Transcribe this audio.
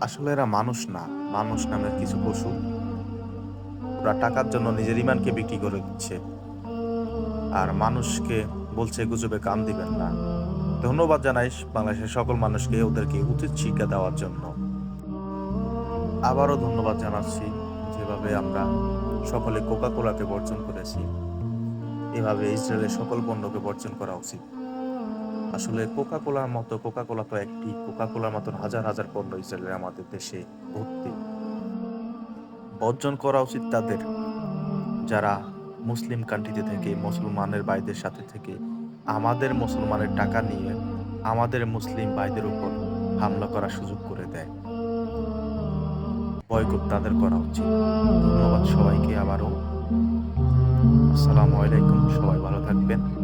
আসলে এরা মানুষ না। মানুষ নামের কিছু পশু। ওরা টাকার জন্য নিজের ইমানকে বিক্রি করে দিচ্ছে। আর মানুষকে বলছে, গুজবে কান দিবেন না। ধন্যবাদ জানাই বাংলাদেশের সকল মানুষকে ওদেরকে উচিত শিক্ষা দেওয়ার জন্য। আবারও ধন্যবাদ জানাচ্ছি যেভাবে আমরা সকলে কোকা কোলাকে বর্জন করেছি। এভাবে ইসরায়েলের সকল পণ্যকে বর্জন করা উচিত। আসলে কোকা কোলার মতো কোকা কোলা তো একটি কোকা কোলার মতন হাজার হাজার পণ্য ইসরায়েলের আমাদের দেশে ভর্তি। বর্জন করা উচিত তাদের। যারা মুসলিম কান্ট্রিতে থেকে, মুসলমানের ভাইদের সাথে থেকে আমাদের মুসলমানের টাকা নিয়ে আমাদের মুসলিম ভাইদের উপর হামলা করার সুযোগ করে দেয়। বয়কট তাদের করা উচিত। ধন্যবাদ সবাইকে আবারও। আসসালামু আলাইকুম, সবাই ভালো থাকবেন।